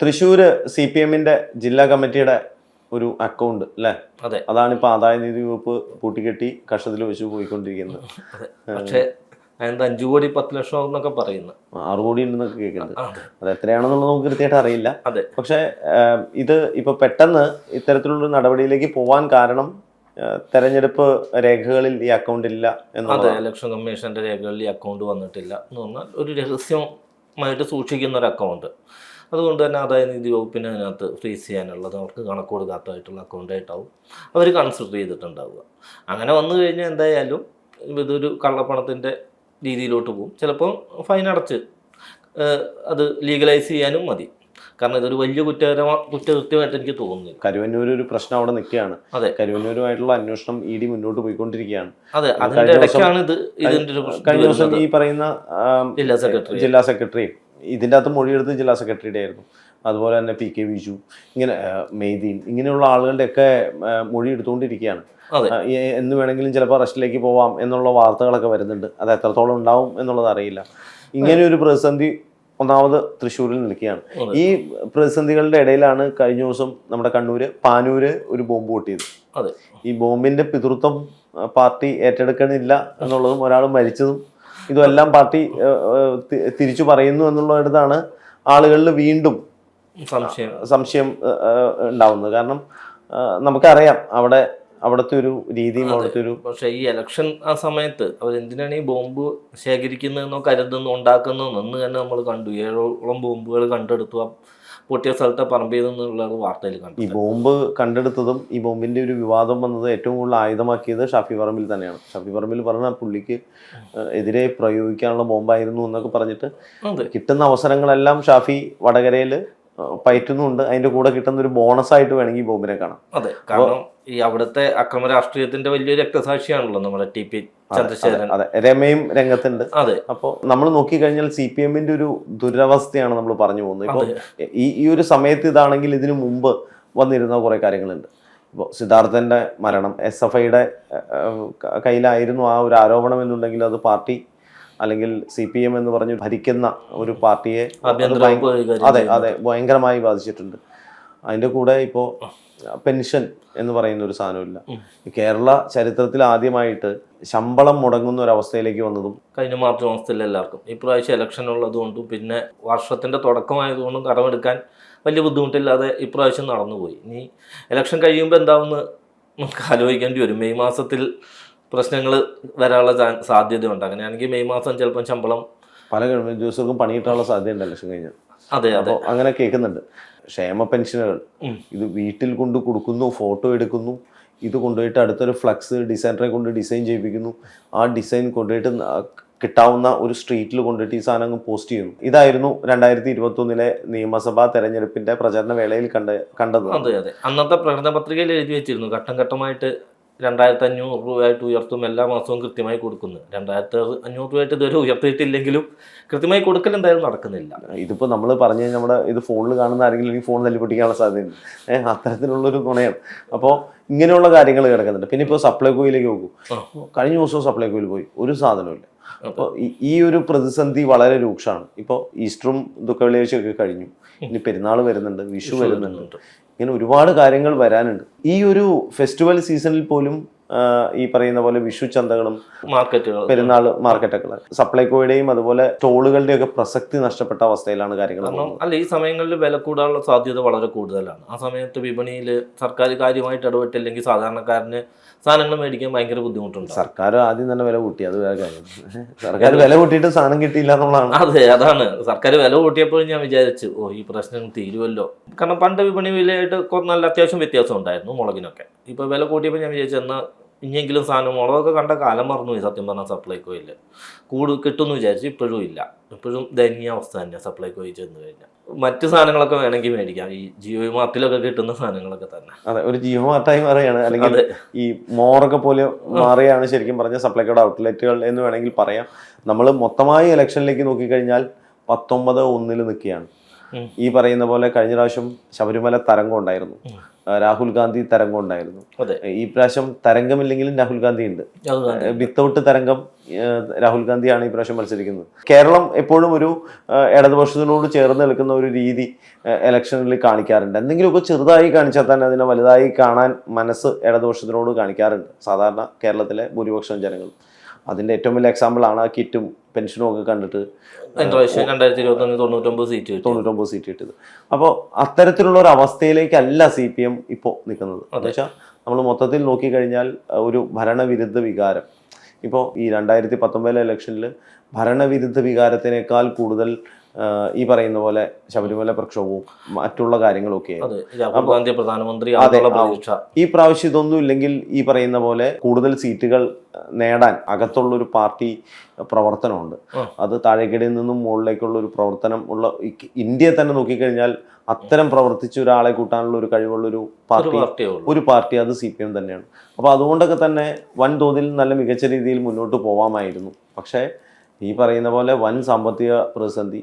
Thrissur C P എമ്മിന്റെ ജില്ലാ കമ്മിറ്റിയുടെ ഒരു അക്കൗണ്ട് അല്ലേ അതെ. അതാണ് ഇപ്പൊ ആദായ നികുതി വകുപ്പ് പൂട്ടിക്കെട്ടി കഷത്തിൽ വെച്ച് പോയിക്കൊണ്ടിരിക്കുന്നത്. പക്ഷേ അതിന് അഞ്ചു കോടി പത്ത് ലക്ഷം എന്നൊക്കെ പറയുന്നു. ആറു കോടി ഉണ്ടെന്നൊക്കെ കേൾക്കുന്നത് അതെ. എത്രയാണെന്നുള്ളത് നമുക്ക് കൃത്യമായിട്ട് അറിയില്ല. അതെ. പക്ഷെ ഇത് ഇപ്പൊ പെട്ടെന്ന് ഇത്തരത്തിലുള്ള നടപടിയിലേക്ക് പോവാൻ കാരണം തെരഞ്ഞെടുപ്പ് രേഖകളിൽ ഈ അക്കൗണ്ട് ഇല്ല അതെ എന്നുള്ളത് ഇലക്ഷൻ കമ്മീഷന്റെ രേഖകളിൽ ഈ അക്കൗണ്ട് വന്നിട്ടില്ല എന്ന് പറഞ്ഞാൽ ഒരു രഹസ്യമായിട്ട് സൂക്ഷിക്കുന്ന ഒരു അക്കൗണ്ട് അതുകൊണ്ട് തന്നെ ആദായ നികുതി വകുപ്പിന് അതിനകത്ത് ഫ്രീസ് ചെയ്യാനുള്ളത് അവർക്ക് കണക്ക് കൊടുക്കാത്തതായിട്ടുള്ള അക്കൗണ്ടായിട്ടാവും അവർ കൺസിഡർ ചെയ്തിട്ടുണ്ടാവുക. അങ്ങനെ വന്നു കഴിഞ്ഞാൽ എന്തായാലും ഇതൊരു കള്ളപ്പണത്തിന്റെ രീതിയിലോട്ട് പോകും. ചിലപ്പോൾ ഫൈൻ അടച്ച് അത് ലീഗലൈസ് ചെയ്യാനും മതി. കാരണം ഇതൊരു വലിയ കുറ്റകര കുറ്റകൃത്യമായിട്ട് എനിക്ക് തോന്നുന്നു കരുവന്നൂർ ഒരു പ്രശ്നം അവിടെ നിൽക്കുകയാണ്. അതെ. കരുവന്നൂരുമായിട്ടുള്ള അന്വേഷണം ഇ ഡി മുന്നോട്ട് പോയിക്കൊണ്ടിരിക്കുകയാണ്. അതെ അതിന്റെ ഇടയ്ക്കാണ് ഇത് ഇതിന്റെ ഒരു കഴിഞ്ഞ ദിവസം. ഈ പറയുന്ന ജില്ലാ സെക്രട്ടറി. ജില്ലാ സെക്രട്ടറി ഇതിന്റെ അകത്ത് മൊഴിയെടുത്ത് ജില്ലാ സെക്രട്ടറിയുടെ ആയിരുന്നു. അതുപോലെ തന്നെ പി കെ വിജു ഇങ്ങനെ മെയ്തീൻ ഇങ്ങനെയുള്ള ആളുകളുടെയൊക്കെ മൊഴിയെടുത്തുകൊണ്ടിരിക്കുകയാണ് മൊഴി എടുത്തുകൊണ്ടിരിക്കുകയാണ്. അതെ. എന്ന് വേണമെങ്കിലും ചിലപ്പോൾ അറസ്റ്റിലേക്ക് പോവാം എന്നുള്ള വാർത്തകളൊക്കെ വരുന്നുണ്ട്. അത് എത്രത്തോളം ഉണ്ടാവും എന്നുള്ളത് അറിയില്ല. ഇങ്ങനെ ഒരു പ്രതിസന്ധി ഒന്നാമത് തൃശ്ശൂരിൽ നിൽക്കുകയാണ്. ഈ പ്രതിസന്ധികളുടെ ഇടയിലാണ് കഴിഞ്ഞ ദിവസം നമ്മുടെ കണ്ണൂര് പാനൂര് ഒരു ബോംബ് പൊട്ടിയത്. ഈ ബോംബിന്റെ പിതൃത്വം പാർട്ടി ഏറ്റെടുക്കണില്ല എന്നുള്ളതും ഒരാൾ മരിച്ചതും ഇതുമെല്ലാം പാർട്ടി തിരിച്ചു പറയുന്നു എന്നുള്ളിടത്താണ് ആളുകളിൽ വീണ്ടും സംശയം. സംശയം ഉണ്ടാവുന്നത്. കാരണം നമുക്കറിയാം അവിടെ അവിടുത്തെ ഒരു രീതിയും അവിടുത്തെ ഒരു പക്ഷെ ഈ ഇലക്ഷൻ ആ സമയത്ത് അവർ എന്തിനാണ് ഈ ബോംബ് ശേഖരിക്കുന്നതെന്നോ കരുതുന്നോ ഉണ്ടാക്കുന്നതെന്നോ എന്ന് തന്നെ നമ്മൾ കണ്ടു. ഏഴോളം ബോംബുകൾ കണ്ടെടുത്തു. പൊട്ടിയ സ്ഥലത്തെ പറമ്പിൽ വാർത്തയിൽ ഈ ബോംബ് കണ്ടെടുത്തതും ഈ ബോംബിന്റെ ഒരു വിവാദം വന്നത് ഏറ്റവും കൂടുതൽ ആയുധമാക്കിയത് ഷാഫി പറമ്പിൽ തന്നെയാണ്. ഷാഫി പറമ്പിൽ പറഞ്ഞ പുള്ളിക്ക് എതിരെ പ്രയോഗിക്കാനുള്ള ബോംബായിരുന്നു എന്നൊക്കെ പറഞ്ഞിട്ട് കിട്ടുന്ന അവസരങ്ങളെല്ലാം ഷാഫി വടകരയിൽ പയറ്റുന്നുണ്ട്. അതിന്റെ കൂടെ കിട്ടുന്ന ഒരു ബോണസ് ആയിട്ട് വേണമെങ്കിൽ ബോംബിനെ കാണാം. അതെ. കാരണം ഈ അവിടുത്തെ അക്രമ രാഷ്ട്രീയത്തിന്റെ വലിയൊരു രക്തസാക്ഷിയാണല്ലോ നമ്മുടെ ടി പി ചന്ദ്രശേഖരൻ. അതെ രമയും രംഗത്തുണ്ട്. അതെ. അപ്പോൾ നമ്മൾ നോക്കിക്കഴിഞ്ഞാൽ സി പി എമ്മിന്റെ ഒരു ദുരവസ്ഥയാണ് നമ്മൾ പറഞ്ഞു പോകുന്നത്. ഇപ്പോൾ ഈ ഈ ഒരു സമയത്ത് ഇതാണെങ്കിൽ ഇതിനു മുമ്പ് വന്നിരുന്ന കുറെ കാര്യങ്ങളുണ്ട്. ഇപ്പോൾ സിദ്ധാർത്ഥന്റെ മരണം എസ് എഫ് ഐയുടെ കയ്യിലായിരുന്നു ആ ഒരു ആരോപണം എന്നുണ്ടെങ്കിൽ അത് പാർട്ടി അല്ലെങ്കിൽ സി പി എം എന്ന് പറഞ്ഞ് ഭരിക്കുന്ന ഒരു പാർട്ടിയെ അത് അതെ ഭയങ്കരമായി ബാധിച്ചിട്ടുണ്ട്. അതിന്റെ കൂടെ ഇപ്പോൾ പെൻഷൻ എന്ന് പറയുന്ന ഒരു സാധനമില്ല. കേരള ചരിത്രത്തിൽ ആദ്യമായിട്ട് ശമ്പളം മുടങ്ങുന്ന ഒരു അവസ്ഥയിലേക്ക് വന്നതും കഴിഞ്ഞ മാർച്ച് മാസത്തിൽ എല്ലാവർക്കും. ഇപ്രാവശ്യം ഇലക്ഷൻ ഉള്ളതുകൊണ്ടും പിന്നെ വർഷത്തിന്റെ തുടക്കമായതുകൊണ്ടും കടമെടുക്കാൻ വലിയ ബുദ്ധിമുട്ടില്ലാതെ ഇപ്രാവശ്യം നടന്നുപോയി. ഇനി ഇലക്ഷൻ കഴിയുമ്പോൾ എന്താവുമെന്ന് നമുക്ക് ആലോചിക്കേണ്ടി വരും. മെയ് മാസത്തിൽ പ്രശ്നങ്ങൾ വരാനുള്ള സാധ്യതയുണ്ട്. അങ്ങനെയാണെങ്കിൽ മെയ് മാസം ചിലപ്പം ശമ്പളം പല ഗവൺമെന്റ് ഉദ്യോഗസ്ഥർക്കും പണിയിട്ടാനുള്ള സാധ്യത സാധ്യതയുണ്ട് ലക്ഷം കഴിഞ്ഞാൽ. അതെ അതെ. അപ്പോൾ അങ്ങനെ കേൾക്കുന്നുണ്ട്. ക്ഷേമ പെൻഷനുകൾ. ഇത് വീട്ടിൽ കൊണ്ട് കൊടുക്കുന്നു ഫോട്ടോ എടുക്കുന്നു. ഇത് കൊണ്ടുപോയിട്ട് അടുത്തൊരു ഫ്ലക്സ് ഡിസൈനറെ കൊണ്ട് ഡിസൈൻ ചെയ്യിപ്പിക്കുന്നു. ആ ഡിസൈൻ കൊണ്ടുപോയിട്ട് കിട്ടാവുന്ന ഒരു സ്ട്രീറ്റിൽ കൊണ്ടുപോയിട്ട് ഈ സാധനം അങ്ങ് പോസ്റ്റ് ചെയ്യുന്നു. ഇതായിരുന്നു രണ്ടായിരത്തി ഇരുപത്തി ഒന്നിലെ നിയമസഭാ തെരഞ്ഞെടുപ്പിന്റെ പ്രചരണ വേളയിൽ കണ്ട കണ്ടത്. അതെ അതെ. അന്നത്തെ പ്രകടന പത്രികയിൽ എഴുതി വെച്ചിരുന്നു. ഘട്ടം ഘട്ടമായിട്ട് രണ്ടായിരത്തി അഞ്ഞൂറ് രൂപയായിട്ട് ഉയർത്തും എല്ലാ മാസവും കൃത്യമായി കൊടുക്കുന്നു. രണ്ടായിരത്തി അഞ്ഞൂറ് രൂപയായിട്ട് ഇതുവരെ ഉയർത്തിയിട്ടില്ലെങ്കിലും കൃത്യമായി കൊടുക്കൽ എന്തായാലും നടക്കുന്നില്ല. ഇതിപ്പോൾ നമ്മൾ പറഞ്ഞു കഴിഞ്ഞാൽ നമ്മുടെ ഇത് ഫോണിൽ കാണുന്ന ആരെങ്കിലും ഈ ഫോൺ തല്ലിപ്പൊട്ടിക്കാനുള്ള സാധ്യതയുണ്ട്. ഏഹ് അത്തരത്തിലുള്ളൊരു ഗുണയാണ് അപ്പോൾ ഇങ്ങനെയുള്ള കാര്യങ്ങൾ കിടക്കുന്നുണ്ട്. പിന്നെ ഇപ്പോൾ സപ്ലൈകോയിലേക്ക് നോക്കൂ. കഴിഞ്ഞ ദിവസം സപ്ലൈകോയിൽ പോയി. ഒരു സാധനമില്ല അതെ. അപ്പോൾ ഈ ഒരു പ്രതിസന്ധി വളരെ രൂക്ഷമാണ്. ഇപ്പോൾ ഈസ്റ്ററും ദുഃഖവെള്ളിയാഴ്ചയൊക്കെ കഴിഞ്ഞു. ഇനി പെരുന്നാൾ വരുന്നുണ്ട് വിഷു വരുന്നുണ്ട്. ഇങ്ങനെ ഒരുപാട് കാര്യങ്ങൾ വരാനുണ്ട്. ഈ ഒരു ഫെസ്റ്റിവൽ സീസണിൽ പോലും ഈ പറയുന്ന പോലെ വിഷു ചന്തകളും മാർക്കറ്റുകൾ പെരുന്നാൾ മാർക്കറ്റൊക്കെ. സപ്ലൈകോയുടെയും അതുപോലെ ടോളുകളുടെ ഒക്കെ പ്രസക്തി നഷ്ടപ്പെട്ട അവസ്ഥയിലാണ് കാര്യങ്ങൾ അല്ല ഈ സമയങ്ങളിൽ വില കൂടാനുള്ള സാധ്യത വളരെ കൂടുതലാണ്. ആ സമയത്ത് വിപണിയിൽ സർക്കാർ കാര്യമായിട്ട് ഇടപെട്ടില്ലെങ്കിൽ സാധാരണക്കാരന് സാധനങ്ങൾ മേടിക്കാൻ ഭയങ്കര ബുദ്ധിമുട്ടുണ്ട്. സർക്കാർ ആദ്യം തന്നെ വില കൂട്ടി അത് വേറെ കാര്യം. സർക്കാർ വില കൂട്ടിയിട്ട് സാധനം കിട്ടിയില്ല എന്നുള്ളതാണ്. അതെ അതാണ്. സർക്കാർ വില കൂട്ടിയപ്പോൾ ഞാൻ വിചാരിച്ചു ഓ ഈ പ്രശ്നം തീരുമല്ലോ കാരണം പണ്ട് വിപണി വിലയായിട്ട് നല്ല അത്യാവശ്യം വ്യത്യാസം ഉണ്ടായിരുന്നു മുളകിനൊക്കെ. ഇപ്പൊ വില കൂട്ടിയപ്പോൾ ഞാൻ വിചാരിച്ചു എന്നാൽ ഇനിയെങ്കിലും സാധനം മുളകൊക്കെ കണ്ട കാലം മറന്നു പോയി സത്യം പറഞ്ഞാൽ സപ്ലൈകോയിൽ. കൂട് കിട്ടുമെന്ന് വിചാരിച്ചു ഇപ്പോഴും ഇല്ല. ഇപ്പോഴും ദയനീയ അവസ്ഥ തന്നെയാണ് സപ്ലൈകോയിൽ ചെന്ന് കഴിഞ്ഞാൽ മറ്റ് സാധനങ്ങളൊക്കെ വേണമെങ്കിൽ മേടിക്കാം. ഈ ജിയോ മാർട്ടിലൊക്കെ കിട്ടുന്ന സാധനങ്ങളൊക്കെ തന്നെ. അതെ ഒരു ജിയോ മാർട്ടായി മാറുകയാണ്. അല്ലെങ്കിൽ ഈ മോറൊക്കെ പോലെ മാറുകയാണ് ശരിക്കും പറഞ്ഞ സപ്ലൈകോയുടെ ഔട്ട്ലെറ്റുകൾ എന്ന് വേണമെങ്കിൽ പറയാം. നമ്മൾ മൊത്തമായി ഇലക്ഷനിലേക്ക് നോക്കിക്കഴിഞ്ഞാൽ പത്തൊമ്പത് ഒന്നിൽ നിൽക്കുകയാണ്. ഈ പറയുന്ന പോലെ കഴിഞ്ഞ പ്രാവശ്യം ശബരിമല തരംഗം ഉണ്ടായിരുന്നു. രാഹുൽ ഗാന്ധി തരംഗം ഉണ്ടായിരുന്നു. ഈ പ്രാവശ്യം തരംഗമില്ലെങ്കിലും രാഹുൽ ഗാന്ധി ഉണ്ട്. വിത്തൗട്ട് തരംഗം രാഹുൽ ഗാന്ധിയാണ് ഈ പ്രാവശ്യം മത്സരിക്കുന്നത്. കേരളം എപ്പോഴും ഒരു ഇടതുപക്ഷത്തിനോട് ചേർന്ന് നിൽക്കുന്ന ഒരു രീതി ഇലക്ഷനിൽ കാണിക്കാറുണ്ട്. എന്തെങ്കിലുമൊക്കെ ചെറുതായി കാണിച്ചാൽ തന്നെ അതിനെ വലുതായി കാണാൻ മനസ്സ് ഇടതുപക്ഷത്തിനോട് കാണിക്കാറുണ്ട്. സാധാരണ കേരളത്തിലെ ഭൂരിപക്ഷം ജനങ്ങൾ അതിന്റെ ഏറ്റവും വലിയ എക്സാമ്പിൾ ആണ് ആ കിറ്റും പെൻഷനും ഒക്കെ കണ്ടിട്ട് പ്രാവശ്യം രണ്ടായിരത്തി ഇരുപത്തി ഒന്ന് തൊണ്ണൂറ്റൊമ്പത് സീറ്റ് തൊണ്ണൂറ്റൊമ്പത് സീറ്റ് കിട്ടിയത്. അപ്പോൾ അത്തരത്തിലുള്ള ഒരു അവസ്ഥയിലേക്കല്ല സി പി എം ഇപ്പോൾ നിൽക്കുന്നത്. എന്നുവെച്ചാൽ നമ്മൾ മൊത്തത്തിൽ നോക്കിക്കഴിഞ്ഞാൽ ഒരു ഭരണവിരുദ്ധ വികാരം. ഇപ്പോൾ ഈ രണ്ടായിരത്തി പത്തൊമ്പതിലെ ഇലക്ഷനിൽ ഭരണവിരുദ്ധ വികാരത്തിനേക്കാൾ കൂടുതൽ ഈ പറയുന്ന പോലെ ശബരിമല പ്രക്ഷോഭവും മറ്റുള്ള കാര്യങ്ങളൊക്കെ ഒക്കെ ഗാന്ധി പ്രധാനമന്ത്രി ഈ പ്രാവശ്യം ഇതൊന്നും ഇല്ലെങ്കിൽ ഈ പറയുന്ന പോലെ കൂടുതൽ സീറ്റുകൾ നേടാൻ അകത്തുള്ള ഒരു പാർട്ടി പ്രവർത്തനമുണ്ട്. അത് താഴേക്കിടയിൽ നിന്നും മുകളിലേക്കുള്ള ഒരു പ്രവർത്തനം ഉള്ള ഇന്ത്യ ഇന്ത്യയെ തന്നെ നോക്കിക്കഴിഞ്ഞാൽ അത്തരം പ്രവർത്തിച്ച ഒരാളെ കൂട്ടാനുള്ള ഒരു കഴിവുള്ള ഒരു ഒരു പാർട്ടി ഒരു പാർട്ടി അത് സി പി എം തന്നെയാണ്. അപ്പോൾ അതുകൊണ്ടൊക്കെ തന്നെ വൻതോതിൽ നല്ല മികച്ച രീതിയിൽ മുന്നോട്ട് പോവാമായിരുന്നു. പക്ഷേ ഈ പറയുന്ന പോലെ വൻ സാമ്പത്തിക പ്രതിസന്ധി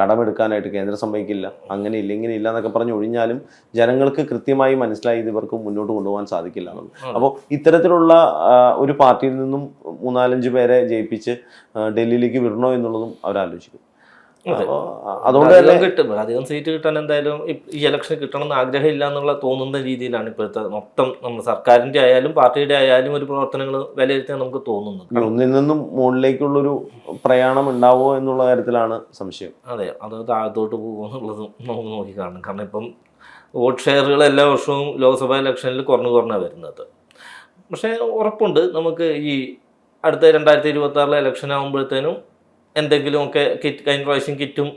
കടമെടുക്കാനായിട്ട് കേന്ദ്രം സമ്മതിക്കില്ല അങ്ങനെ ഇല്ല ഇങ്ങനെ ഇല്ല എന്നൊക്കെ പറഞ്ഞ് ഒഴിഞ്ഞാലും ജനങ്ങൾക്ക് കൃത്യമായി മനസ്സിലായി ഇത് ഇവർക്ക് മുന്നോട്ട് കൊണ്ടുപോകാൻ സാധിക്കില്ല എന്നുള്ളത് അപ്പോൾ ഇത്തരത്തിലുള്ള ഒരു പാർട്ടിയിൽ നിന്നും മൂന്നാലഞ്ച് പേരെ ജയിപ്പിച്ച് ഡൽഹിയിലേക്ക് വിടണോ എന്നുള്ളതും അവരാലോചിക്കും. അതുകൊണ്ട് എല്ലാം അധികം കിട്ടും. അധികം സീറ്റ് കിട്ടാൻ എന്തായാലും ഈ ഇലക്ഷൻ കിട്ടണം എന്ന് ആഗ്രഹമില്ല എന്നുള്ള തോന്നുന്ന രീതിയിലാണ് ഇപ്പോഴത്തെ മൊത്തം നമ്മൾ സർക്കാരിന്റെ ആയാലും പാർട്ടിയുടെ ആയാലും ഒരു പ്രവർത്തനങ്ങൾ വിലയിരുത്താൻ നമുക്ക് തോന്നുന്നത്. ഒന്നിൽ നിന്നും മുകളിലേക്കുള്ളൊരു പ്രയാണം ഉണ്ടാവുമോ എന്നുള്ള കാര്യത്തിലാണ് സംശയം. അതെ അത് താഴത്തോട്ട് പോകുമോ എന്നുള്ളതും നമുക്ക് നോക്കി കാണണം. കാരണം ഇപ്പം വോട്ട് ഷെയറുകൾ എല്ലാ വർഷവും ലോക്സഭാ ഇലക്ഷനിൽ കുറഞ്ഞു കുറഞ്ഞാണ് വരുന്നത്. പക്ഷേ ഉറപ്പുണ്ട് നമുക്ക് ഈ അടുത്ത രണ്ടായിരത്തി ഇരുപത്തി ആറിലെ ഇലക്ഷൻ ആകുമ്പോഴത്തേനും എന്തെങ്കിലുമൊക്കെ കിറ്റ് കഴിഞ്ഞ പ്രാവശ്യം കിറ്റും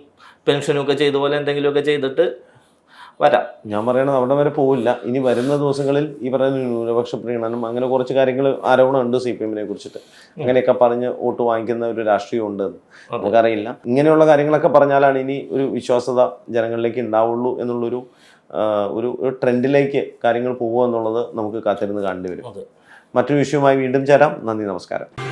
പെൻഷനും ഒക്കെ ചെയ്ത പോലെ എന്തെങ്കിലുമൊക്കെ ചെയ്തിട്ട് വരാം. ഞാൻ പറയണത് അവിടെ വരെ പോവില്ല. ഇനി വരുന്ന ദിവസങ്ങളിൽ ഈ പറയുന്ന ന്യൂനപക്ഷ പ്രീണനം അങ്ങനെ കുറച്ച് കാര്യങ്ങൾ ആരോപണം ഉണ്ട് സി പി എമ്മിനെ കുറിച്ചിട്ട്. അങ്ങനെയൊക്കെ പറഞ്ഞ് വോട്ട് വാങ്ങിക്കുന്ന ഒരു രാഷ്ട്രീയം ഉണ്ട് എന്ന്. നമുക്കറിയില്ല. ഇങ്ങനെയുള്ള കാര്യങ്ങളൊക്കെ പറഞ്ഞാലാണ് ഇനി ഒരു വിശ്വാസത ജനങ്ങളിലേക്ക് ഉണ്ടാവുള്ളൂ എന്നുള്ളൊരു ഒരു ഒരു ട്രെൻഡിലേക്ക് കാര്യങ്ങൾ പോകുക എന്നുള്ളത് നമുക്ക് കാത്തിരുന്ന് കാണേണ്ടി വരും. മറ്റൊരു വിഷയവുമായി വീണ്ടും ചേരാം. നന്ദി നമസ്കാരം.